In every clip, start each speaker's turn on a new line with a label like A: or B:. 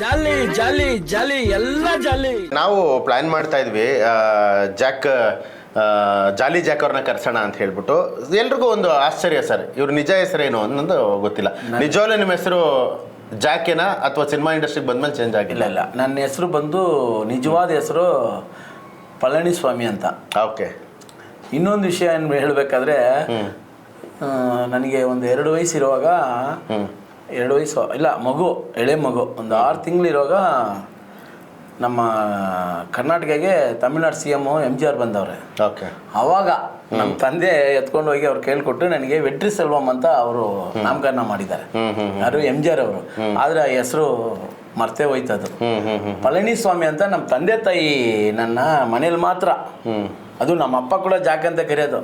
A: ಜಾಲಿ ಜಾಲಿ ಜಾಲಿ ಎಲ್ಲ ಜಾಲಿ.
B: ನಾವು ಪ್ಲಾನ್ ಮಾಡ್ತಾ ಇದ್ವಿ ಆ, ಜಾಕ್ ಆ, ಜಾಲಿ ಜಾಕ್ ಅವ್ರನ್ನ ಕರ್ಸೋಣ ಅಂತ ಹೇಳ್ಬಿಟ್ಟು. ಎಲ್ರಿಗೂ ಒಂದು ಆಶ್ಚರ್ಯ ಸರ್ ಇವ್ರ ನಿಜ ಹೆಸರೇನು ಅನ್ನೋದು ಗೊತ್ತಿಲ್ಲ. ನಿಜವಾಗ್ಲೂ ನಿಮ್ಮ ಹೆಸರು ಜಾಕೇನಾ ಅಥವಾ ಸಿನಿಮಾ ಇಂಡಸ್ಟ್ರಿಗೆ ಬಂದ್ಮೇಲೆ ಚೇಂಜ್
A: ಇಲ್ಲ
B: ಆಗಿಲ್ಲ?
A: ಇಲ್ಲ ನನ್ನ ಹೆಸರು ಬಂದು ನಿಜವಾದ ಹೆಸರು ಪಳನಿಸ್ವಾಮಿ ಅಂತ.
B: ಓಕೆ.
A: ಇನ್ನೊಂದು ವಿಷಯ ಏನು ಹೇಳಬೇಕಾದ್ರೆ ನನಗೆ ಒಂದು ಎರಡು ವಯಸ್ಸು ಇರುವಾಗ ಎರಡು ವಯಸ್ಸು. ಇಲ್ಲ ಮಗು ಎಳೆ ಮಗು. ಒಂದು ಆರು ತಿಂಗಳಿರುವಾಗ ನಮ್ಮ ಕರ್ನಾಟಕಗೆ Tamil Nadu C M M G R ಬಂದವ್ರೆ.
B: ಓಕೆ.
A: ಅವಾಗ ನಮ್ಮ ತಂದೆ ಎತ್ಕೊಂಡು ಹೋಗಿ ಅವ್ರು ಕೇಳ್ಕೊಟ್ಟು ನನಗೆ ವೆಟ್ರಿ ಸೆಲ್ವಂ ಅಂತ ಅವರು ನಾಮಕರಣ ಮಾಡಿದ್ದಾರೆ. ಯಾರು ಎಂ ಜಿ ಆರ್ ಅವರು. ಆದರೆ ಆ ಹೆಸರು ಮರ್ತೇ ಹೋಯ್ತದು. ಪಳನಿಸ್ವಾಮಿ ಅಂತ ನಮ್ಮ ತಂದೆ ತಾಯಿ ನನ್ನ ಮನೇಲಿ ಮಾತ್ರ. ಅದು ನಮ್ಮ ಅಪ್ಪ ಕೂಡ ಜಾಕ್ ಅಂತ ಕರೆಯೋದು.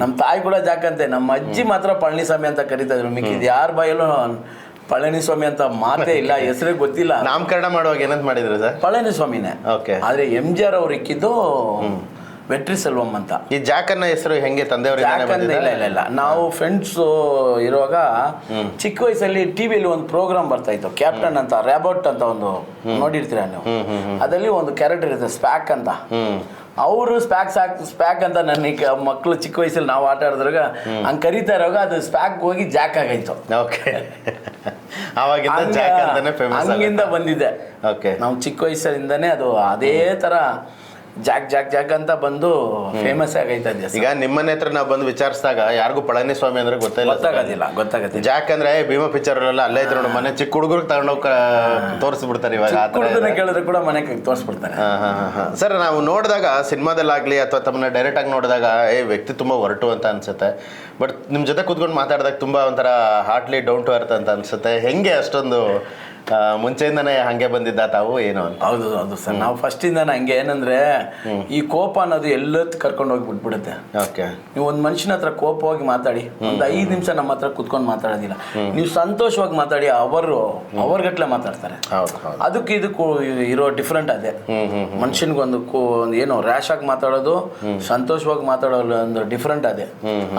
A: ನಮ್ಮ ತಾಯಿ ಕೂಡ ಜಾಕಂತೆ ನಮ್ಮ ಅಜ್ಜಿ ಮಾತ್ರ ಪಳನಿಸ್ವಾಮಿ ಅಂತ ಕರೀತಾ ಇದ್ರು. ಮಿಕ್ಕಿದ್ ಯಾರ ಬಾಯಲ್ಲೂ ಪಳನಿಸ್ವಾಮಿ ಅಂತ ಮಾತೇ ಇಲ್ಲ ಹೆಸರೇ ಗೊತ್ತಿಲ್ಲ.
B: ನಾಮಕರಣ ಮಾಡುವಾಗ ಏನಂತ ಮಾಡಿದ್ರು ಸರ್?
A: ಪಳನಿಸ್ವಾಮಿನೇ.
B: ಓಕೆ
A: ಆದ್ರೆ ಎಂ ಜಿ ಆರ್ ಅವ್ರು ಇಕ್ಕಿದ್ದು ವೆಟ್ರಿ ಸೆಲ್ವಂ ಅಂತ.
B: ಈ ಜಾಕ್ ಅನ್ನೋ ಹೆಸರು ಹೆಂಗೆ
A: ತಂದೆಯವರು ಇಲ್ಲ ಇಲ್ಲ ಇಲ್ಲ. ನಾವು ಫ್ರೆಂಡ್ಸ್ ಇರುವಾಗ ಚಿಕ್ಕ ವಯಸ್ಸಲ್ಲಿ ಟಿವಿಯಲ್ಲಿ ಒಂದು ಪ್ರೋಗ್ರಾಮ್ ಬರ್ತಾ ಇತ್ತು. ಕ್ಯಾಪ್ಟನ್ ಅಂತ ರ್ಯಾಬೋಟ್ ಅಂತ ಒಂದು ನೋಡಿರ್ತೀರ ನೀವು? ಅದರಲ್ಲಿ ಒಂದು ಕ್ಯಾರೆಕ್ಟರ್ ಇರುತ್ತೆ ಸ್ಪ್ಯಾಕ್ ಅಂತ. ಅವರು ಸ್ಪ್ಯಾಕ್ ಸಾಕ್ ಸ್ಪ್ಯಾಕ್ ಅಂತ ನನ್ನ ಮಕ್ಕಳು ಚಿಕ್ಕ ವಯಸ್ಸಲ್ಲಿ ನಾವು ಆಟ ಆಡಿದ್ರಾಗ ಹಂಗೆ ಕರಿತಾ ಇರುವಾಗ ಅದು ಸ್ಪ್ಯಾಕ್ ಹೋಗಿ ಜಾಕ್ ಆಗೈತು.
B: ಓಕೆ
A: ಹಂಗಿಂದ ಬಂದಿದೆ.
B: ಓಕೆ
A: ನಾವು ಚಿಕ್ಕ ವಯಸ್ಸಿಂದನೇ ಅದು ಅದೇ ತರ ಜಾಕ್ ಜಾಕ್ ಜಾಕ್ ಅಂತ ಬಂದು ಫೇಮಸ್ ಆಗೈತೆ ಅದು.
B: ಈಗ ನಿಮ್ಮನೆ ಹತ್ರ ನಾವು ಬಂದು ವಿಚಾರಿಸಿದಾಗ ಯಾರಿಗೂ ಪಳನಿಸ್ವಾಮಿ ಅಂದ್ರೆ ಗೊತ್ತಿಲ್ಲ.
A: ಗೊತ್ತಾಗೋದಿಲ್ಲ ಗೊತ್ತಾಗುತ್ತೆ
B: ಜಾಕ್ ಅಂದ್ರೆ ಏ, ಭೀಮಾ ಪಿಕ್ಚರ್ ಅಲ್ಲ ಅಲ್ಲೇ ಇದ್ರು ನೋಡಿ ಮನೆ ಚಿಕ್ಕ ಹುಡುಗರಿಗೆ ತಗೊಂಡೋಗಿ ತೋರಿಸ್ಬಿಡ್ತಾರೆ ಇವಾಗ ಆ ಥರ
A: ಕೇಳಿದ್ರೆ ಕೂಡ ಮನೆ ತೋರಿಸ್ಬಿಡ್ತಾರೆ.
B: ಹಾ, ಹಾ, ಹಾ, ಹಾ. ಸರ್ ನಾವು ನೋಡಿದಾಗ ಸಿನಿಮಾದಲ್ಲಾಗ್ಲಿ ಅಥವಾ ತಮ್ಮನ್ನ ಡೈರೆಕ್ಟ್ ಆಗಿ ನೋಡಿದಾಗ ಏ ವ್ಯಕ್ತಿ ತುಂಬಾ ಹೊರಟು ಅಂತ ಅನ್ಸುತ್ತೆ. ಬಟ್ ನಿಮ್ ಜೊತೆ ಕೂತ್ಕೊಂಡು ಮಾತಾಡಿದಾಗ ತುಂಬಾ ಒಂಥರ ಹಾರ್ಟ್ಲಿ ಡೌನ್ ಟು ಅರ್ತ್ ಅಂತ ಅನ್ಸುತ್ತೆ. ಹೆಂಗೆ ಅಷ್ಟೊಂದು ಮುಂಚೆಯಿಂದನೇ ಹಂಗೆ ಬಂದಿದ್ದ ತಾವು ಏನು ಅಂತ?
A: ಹೌದು ಹೌದು ಸರ್. ನಾವು ಫಸ್ಟಿಂದನೇ ಹಂಗೆ. ಏನಂದ್ರೆ ಈ ಕೋಪ ಅನ್ನೋದು ಎಲ್ಲತ್ ಕರ್ಕೊಂಡು ಹೋಗಿ ಬಿಟ್ಬಿಡುತ್ತೆ.
B: ಓಕೆ.
A: ನೀವು ಒಂದು ಮನುಷ್ಯನ ಹತ್ರ ಕೋಪವಾಗಿ ಮಾತಾಡಿ ಒಂದು ಐದು ನಿಮಿಷ ನಮ್ಮ ಹತ್ರ ಕುತ್ಕೊಂಡು ಮಾತಾಡೋದಿಲ್ಲ. ನೀವು ಸಂತೋಷವಾಗಿ ಮಾತಾಡಿ ಅವರು ಅವರ್ಗಟ್ಲೆ ಮಾತಾಡ್ತಾರೆ. ಅದಕ್ಕೆ ಇದಕ್ಕೂ ಇರೋ ಡಿಫ್ರೆಂಟ್ ಅದೇ. ಮನುಷ್ಯನ್ಗೊಂದು ಏನು ರ್ಯಾಶ್ ಆಗಿ ಮಾತಾಡೋದು ಸಂತೋಷವಾಗಿ ಮಾತಾಡೋದು ಒಂದು ಡಿಫ್ರೆಂಟ್ ಅದೇ.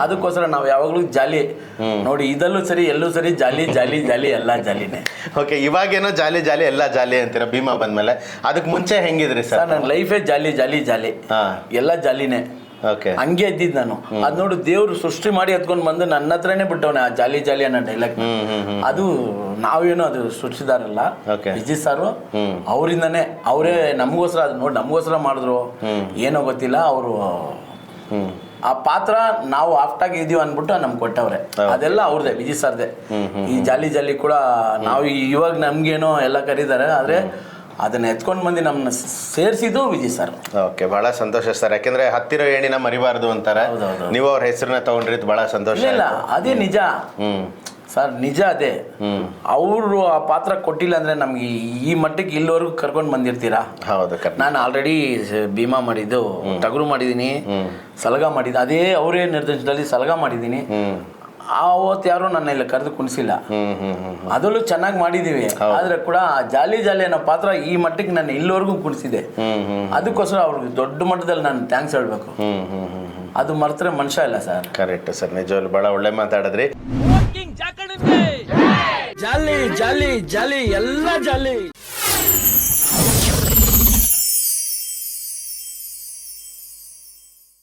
A: ಅದಕ್ಕೋಸ್ಕರ ನಾವು ಯಾವಾಗಲೂ ಜಾಲಿ. ನೋಡಿ ಇದಲ್ಲೂ ಸರಿ ಎಲ್ಲೂ ಸರಿ ಜಾಲಿ ಜಾಲಿ ಜಾಲಿ ಎಲ್ಲ ಜಾಲಿನೇ.
B: ಓಕೆ ಇವಾಗೇನೋ ಜಾಲಿ ಜಾಲಿ ಎಲ್ಲ ಜಾಲಿ ಅಂತೀರ ಭೀಮಾ ಬಂದ್ಮೇಲೆ? ಅದಕ್ಕೆ ಮುಂಚೆ ಹೆಂಗಿದ್ರಿ
A: ಸರ್?
B: ಸರ್
A: ನನ್ನ ಲೈಫೇ ಜಾಲಿ ಜಾಲಿ ಜಾಲಿ.
B: ಹಾ.
A: ಎಲ್ಲ ಜಾಲಿನೇ.
B: ಓಕೆ.
A: ಹಂಗೆ ಇದ್ದಿದ್ದು ನಾನು. ಅದ್ ನೋಡು ದೇವ್ರು ಸೃಷ್ಟಿ ಮಾಡಿ ಎತ್ಕೊಂಡು ಬಂದು ನನ್ನ ಹತ್ರನೇ ಬಿಟ್ಟವನೆ ಆ ಜಾಲಿ ಜಾಲಿ ಅನ್ನೋ ಡೈಲಾಗ್
B: ಹ್ಮ್ ಹ್ಮ್ ಹ್ಮ್
A: ಅದು ನಾವೇನು ಅದು ಸೃಷ್ಟಿದಾರಲ್ಲ
B: Okay.
A: ವಿಜಯ್ ಸಾರು. ಅವರಿಂದನೇ. ಅವರೇ ನಮಗೋಸ್ಕರ ಅದು ನೋಡಿ ನಮಗೋಸ್ಕರ ಮಾಡಿದ್ರು. ಏನೋ ಗೊತ್ತಿಲ್ಲ ಅವರು
B: ಹ್ಮ್.
A: ಆ ಪಾತ್ರ ನಾವು ಆಫ್ಟಾಗಿ ಇದೀವಿ ಅಂದ್ಬಿಟ್ಟು ನಮ್ಗೆ ಕೊಟ್ಟವ್ರೆ. ಅದೆಲ್ಲ ಅವ್ರದೇ ವಿಜಿ ಸರ್ದೆ. ಈ ಜಾಲಿ ಜಾಲಿ ಕೂಡ ನಾವು ಇವಾಗ ನಮ್ಗೇನೋ ಎಲ್ಲ ಕರೀತಾರೆ ಆದ್ರೆ ಅದನ್ನ ಎತ್ಕೊಂಡು ಬಂದು ನಮ್ಮನ್ನ ಸೇರಿಸಿದ್ದು ವಿಜಿ ಸರ್.
B: ಓಕೆ ಬಹಳ ಸಂತೋಷ ಸರ್. ಯಾಕೆಂದ್ರೆ ಹತ್ತಿರ ಏಣಿನ ಮರಿಬಾರದು ಅಂತಾರೆ. ನೀವು ಅವ್ರ ಹೆಸರನ್ನ ತಗೊಂಡ್ರಿ ಬಹಳ ಸಂತೋಷ
A: ಇಲ್ಲ ಇಲ್ಲ ಅದೇ ನಿಜ.
B: ಹ್ಮ್.
A: ಸರ್ ನಿಜ ಅದೇ. ಅವರು ಆ ಪಾತ್ರ ಕೊಟ್ಟಿಲ್ಲ ಅಂದ್ರೆ ನಮ್ಗೆ ಈ ಮಟ್ಟಕ್ಕೆ ಇಲ್ಲಿವರೆಗೂ ಕರ್ಕೊಂಡು ಬಂದಿರ್ತೀರಾ?
B: ಹೌದು
A: ನಾನು ಆಲ್ರೆಡಿ ಭೀಮಾ ಮಾಡಿದ್ದು ಟಗರು ಮಾಡಿದ್ದೀನಿ ಸಲಗ ಮಾಡಿದ್ದು ಅದೇ ಅವರೇ ನಿರ್ದೇಶನದಲ್ಲಿ ಸಲಗ ಮಾಡಿದ್ದೀನಿ.
B: ಆವತ್ತು
A: ಅವತ್ತು ಯಾರು ನನ್ನ ಇಲ್ಲಿ ಕರೆದು ಕುಣಿಸಿಲ್ಲ. ಅದರಲ್ಲೂ ಚೆನ್ನಾಗಿ ಮಾಡಿದೀವಿ. ಆದ್ರೆ ಕೂಡ ಆ ಜಾಲಿ ಜಾಲಿ ಅನ್ನೋ ಪಾತ್ರ ಈ ಮಟ್ಟಕ್ಕೆ ನಾನು ಇಲ್ಲಿವರೆಗೂ ಕುಣಿಸಿದೆ. ಅದಕ್ಕೋಸ್ಕರ ಅವ್ರಿಗೆ ದೊಡ್ಡ ಮಟ್ಟದಲ್ಲಿ ನಾನು ಥ್ಯಾಂಕ್ಸ್ ಹೇಳ್ಬೇಕು. ಅದು ಮರ್ತರೆ ಮನುಷ್ಯ ಇಲ್ಲ ಸರ್.
B: ಕರೆಕ್ಟ್ ಸರ್ ನಿಜವಾಗ್ಲು ಬಹಳ ಒಳ್ಳೆ ಮಾತಾಡಿದ್ರಿ.
A: ஜாலி ஜாலி ஜாலி எல்லாம் ஜாலி